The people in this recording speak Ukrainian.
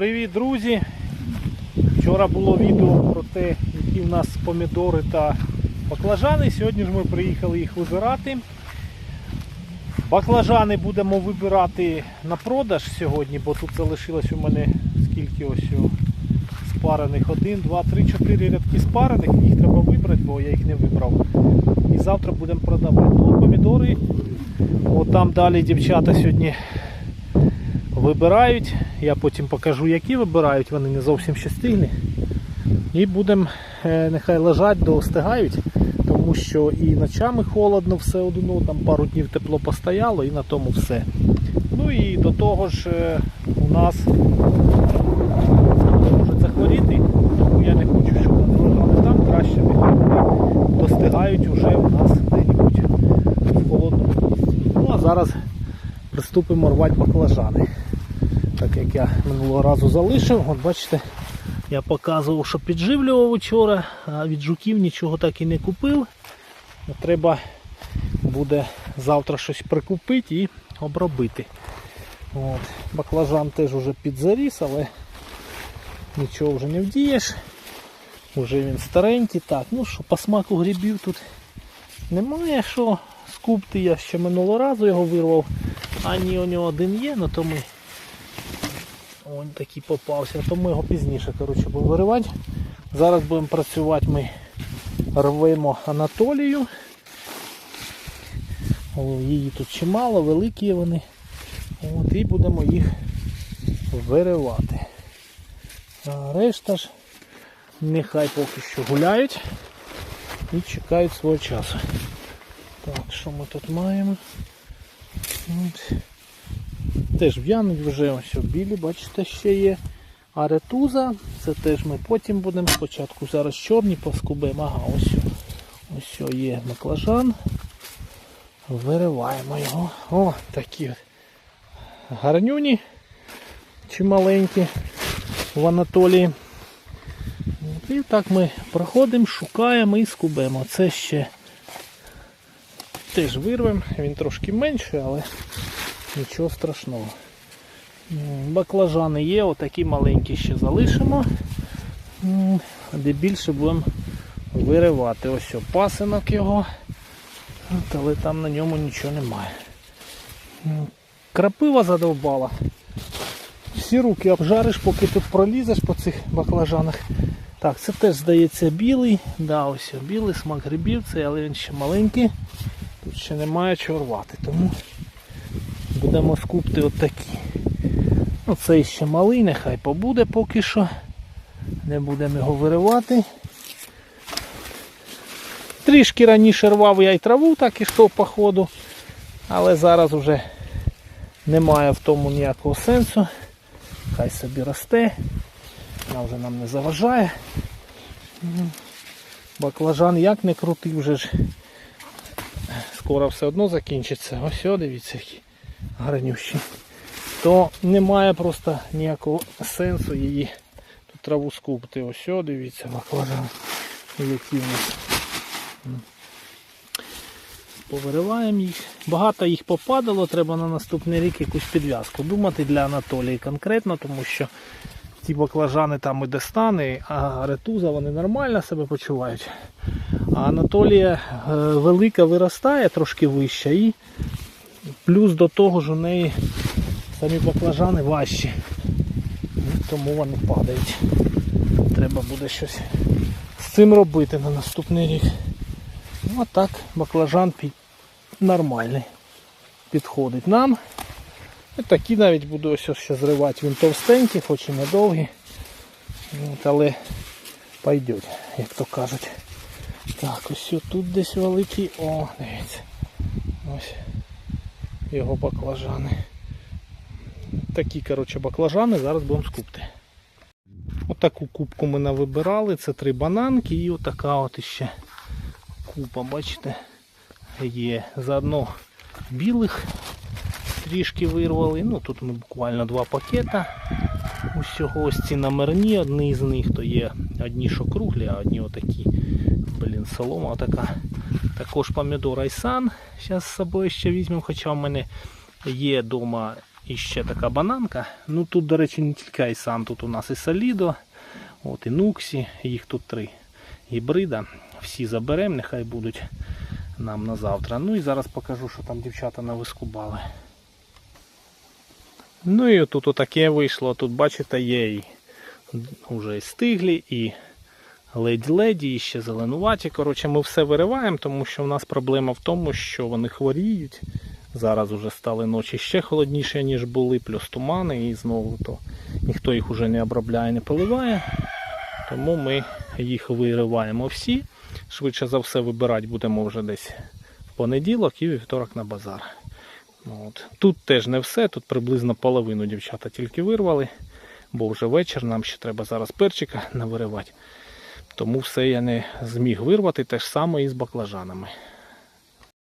Привіт, друзі! Вчора було відео про те, які в нас помідори та баклажани. Сьогодні ж ми приїхали їх вибирати. Баклажани будемо вибирати на продаж сьогодні, бо тут залишилось у мене скільки ось спарених. Один, два, три, чотири рядки спарених. Їх треба вибрати, бо я їх не вибрав. І завтра будемо продавати. Ну, помідори. От там далі дівчата сьогодні вибирають. Я потім покажу, які вибирають, вони не зовсім ще стигні. І будемо, е, нехай лежать, достигають, тому що і ночами холодно все одно, там пару днів тепло постояло і на тому все. Ну і до того ж е, у нас може захворіти, тому я не хочу, щоб вони лежали там, краще достигають уже у нас де-небудь в холодному місці. Ну а зараз приступимо рвати баклажани. Так як я минулого разу залишив, от бачите, я показував, що підживлював вчора, а від жуків нічого так і не купив. Треба буде завтра щось прикупити і обробити. От. Баклажан теж уже підзаріс, але нічого вже не вдієш. Уже він старенький. Так, ну що, по смаку грибів тут немає що скупти. Я ще минулого разу його вирвав. Ані у нього один є, але то ми Ось такий попався, то ми його пізніше коротше, будемо виривати. Зараз будемо працювати, ми рвемо Анатолію. Її тут чимало, великі вони. От, і будемо їх виривати. А решта ж нехай поки що гуляють і чекають свого часу. Так, що ми тут маємо? От. Теж в'януть вже ось білі, бачите, ще є. А ретуза, це теж ми потім будемо спочатку. Зараз чорні поскубемо. Ага, ось ось є баклажан. Вириваємо його. О, такі от гарнюні чи маленькі в Анатолії. І так ми проходимо, шукаємо і скубемо. Це ще теж вирвемо, він трошки менший, але Нічого страшного. Баклажани є, отакі маленькі ще залишимо. Де більше будемо виривати. Ось о, пасинок його. Але там на ньому нічого немає. Крапива задовбала. Всі руки обжариш, поки тут пролізеш по цих баклажанах. Так, це теж здається білий. Да, ось білий смак грибів, це, але він ще маленький. Тут ще немає чого рвати. Тому будемо скупти отакі. Ну, цей ще малий, нехай побуде поки що. Не будемо його виривати. Трішки раніше рвав я й траву, так ішов по ходу, але зараз вже немає в тому ніякого сенсу. Хай собі росте, вона вже нам не заважає. Баклажан як не крутий, вже ж скоро все одно закінчиться. Ось, дивіться, який гарнющий. То немає просто ніякого сенсу її тут траву скупити. Ось, дивіться, баклажан. Які в нас. Повириваємо їх. Багато їх попадало, треба на наступний рік якусь підв'язку думати для Анатолії конкретно, тому що ті баклажани там і достане, а ретуза вони нормально себе почувають. А Анатолія е, велика виростає трошки вища і плюс до того ж у неї самі баклажани важчі. Тому вони падають. Треба буде щось з цим робити на наступний рік. Ну а так баклажан під... нормальний. Підходить нам. І такі навіть буду ось ще зривати. Він товстенький, хоч і недовгий. Але пойдуть, як то кажуть. Так, ось тут десь великий. О, дивіться. Ось його баклажани. Такі, коротше, баклажани, зараз будемо скупти. Отаку кубку ми навибирали. Це три бананки і отака от іще купа, бачите, є. Заодно білих трішки вирвали. Ну тут ми буквально два пакета. Усього ось ці номерні, одні з них то є одні що круглі, а одні отакі. Блін, солома така. Також помідор Айсан. Зараз з собою ще візьмемо, хоча в мене є вдома ще така бананка. Ну тут, до речі, не тільки Айсан, тут у нас і Солідо, от і Нуксі, їх тут три гібрида. Всі заберемо, нехай будуть нам на завтра. Ну і зараз покажу, що там дівчата навискубали. Ну і тут отаке вийшло. Тут, бачите, є і вже і стиглі, і ледь-леді, і ще зеленуваті. Коротше, ми все вириваємо, тому що в нас проблема в тому, що вони хворіють. Зараз уже стали ночі ще холодніше, ніж були, плюс тумани, і знову то ніхто їх уже не обробляє, не поливає. Тому ми їх вириваємо всі. Швидше за все вибирати будемо вже десь в понеділок і вівторок на базар. От. Тут теж не все, тут приблизно половину дівчата тільки вирвали, бо вже вечір, нам ще треба зараз перчика навиривати. Тому все я не зміг вирвати, те ж саме і з баклажанами.